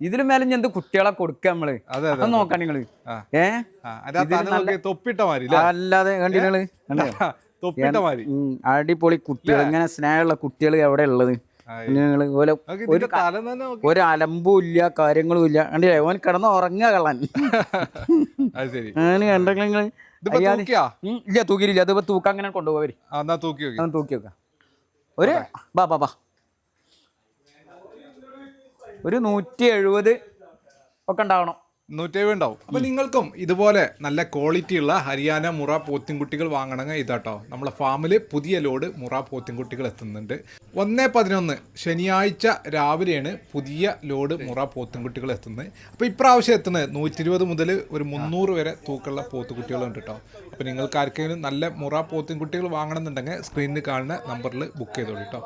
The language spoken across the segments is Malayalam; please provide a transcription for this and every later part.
ഇതിലും മേലെ ഞാൻ എന്ത് കുട്ടികളെ കൊടുക്ക നമ്മൾ? അതെ നോക്കാൻ നിങ്ങൾ. ആ. ഏ? ആ, അതിന്റെ ആ തല നോക്കി തൊപ്പിട്ട മാതിരി ല്ലേ? അല്ലാതെ കണ്ടിങ്ങൾ അടിപൊളി കുട്ടികൾ ഇങ്ങനെ സ്നേഹമുള്ള കുട്ടികൾ എവിടെ ഉള്ളത്? നോക്ക്. ഒരു അലമ്പും ഇല്ല കാര്യങ്ങളും ഇല്ല. കണ്ടില്ലേ? ഓൻ കിടന്ന് ഉറങ്ങുക കള്ളൻ. അങ്ങനെ കണ്ടെങ്കിൽ നിങ്ങൾ ഇല്ല തൂക്കിയില്ല. അതിപ്പോ തൂക്കം അങ്ങനെ കൊണ്ടുപോകാൻ തൂക്കി വെക്കാം. ഒരു ബാ ബാ ബാ. ഒരു നൂറ്റി എഴുപത് ഒക്കെ ഉണ്ടാവണം. നൂറ്റേഴ് ഉണ്ടാവും അപ്പൊ നിങ്ങൾക്കും ഇതുപോലെ നല്ല ക്വാളിറ്റി ഉള്ള ഹരിയാന മുറ പോത്തിൻകുട്ടികൾ വാങ്ങണമെങ്കിൽ ഇതാട്ടോ. നമ്മളെ ഫാമിൽ പുതിയ ലോഡ് മുറ പോത്തിൻകുട്ടികൾ എത്തുന്നുണ്ട്. ഒന്നേ പതിനൊന്ന് ശനിയാഴ്ച രാവിലെയാണ് പുതിയ ലോഡ് മുറ പോത്തിൻകുട്ടികൾ എത്തുന്നത്. അപ്പോൾ ഇപ്രാവശ്യം എത്തുന്നത് നൂറ്റി ഇരുപത് മുതൽ ഒരു മുന്നൂറ് വരെ തൂക്കുള്ള പോത്തുകുട്ടികളുണ്ട് കേട്ടോ. അപ്പോൾ നിങ്ങൾക്ക് ആർക്കെങ്കിലും നല്ല മുറ പോത്തിൻകുട്ടികൾ വാങ്ങണമെന്നുണ്ടെങ്കിൽ സ്ക്രീനിൽ കാണുന്ന നമ്പറിൽ ബുക്ക് ചെയ്തോളൂ കേട്ടോ.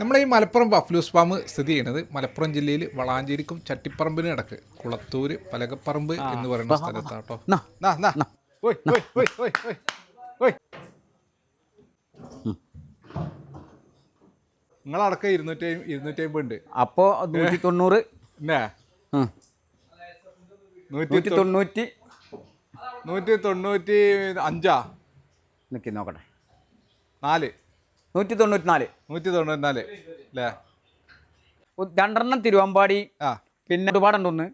നമ്മുടെ ഈ മലപ്പുറം ബഫ്ലൂസ് ഫാം സ്ഥിതി ചെയ്യുന്നത് മലപ്പുറം ജില്ലയിൽ വളാഞ്ചേരിക്കും ചട്ടിപ്പറമ്പിനും ഇടയ്ക്ക്. കുളത്തൂര് പലകപ്പറമ്പ് എന്ന് പറയുന്ന. ഓയ്. നിങ്ങളടക്കം ഇരുന്നൂറ്റി ഇരുന്നൂറ്റി അമ്പത് ഉണ്ട്. അപ്പോ നൂറ്റി തൊണ്ണൂറ് നൂറ്റി തൊണ്ണൂറ്റി നൂറ്റി തൊണ്ണൂറ്റി അഞ്ചാ? നിക്കി നോക്കട്ടെ. നാല്. നൂറ്റി തൊണ്ണൂറ്റി നാല് നൂറ്റി തൊണ്ണൂറ്റിനാല് അല്ലേ രണ്ടെണ്ണം തിരുവമ്പാടി ആ. പിന്നെ ഒരുപാടുണ്ട് ഒന്ന്.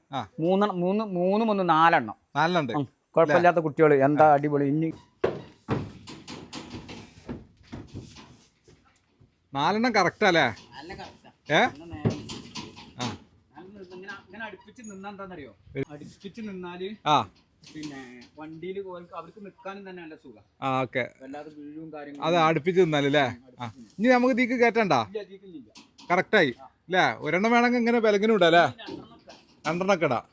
മൂന്നെണ്ണം മൂന്ന് മൂന്നും ഒന്ന് നാലെണ്ണം. നാലെണ്ണുണ്ട്. ഉം, കുഴപ്പമില്ലാത്ത കുട്ടികൾ എന്താ അടിപൊളി. ഇനി നാലെണ്ണം കറക്റ്റ് അല്ലേ ഏ? ആ. ഇങ്ങനെ അടുപ്പിച്ച് നിന്നാ എന്താണെന്നറിയോ അടുപ്പിച്ച് നിന്നാൽ ആ. പിന്നെ വണ്ടിയിൽ അവർക്ക് നിൽക്കാനും തന്നെ നല്ല സുഖം. ആ ഓക്കെ. അത് അടുപ്പിച്ച് തിന്നാലേ ആ. ഇനി നമുക്ക് തീക്ക് കയറ്റണ്ട? കറക്റ്റായി. അല്ലേ ഒരെണ്ണം വേണമെങ്കിൽ ഇങ്ങനെ വിലങ്ങനെ ഇടാം അല്ലേ രണ്ടെണ്ണൊക്കെ ഇടാം.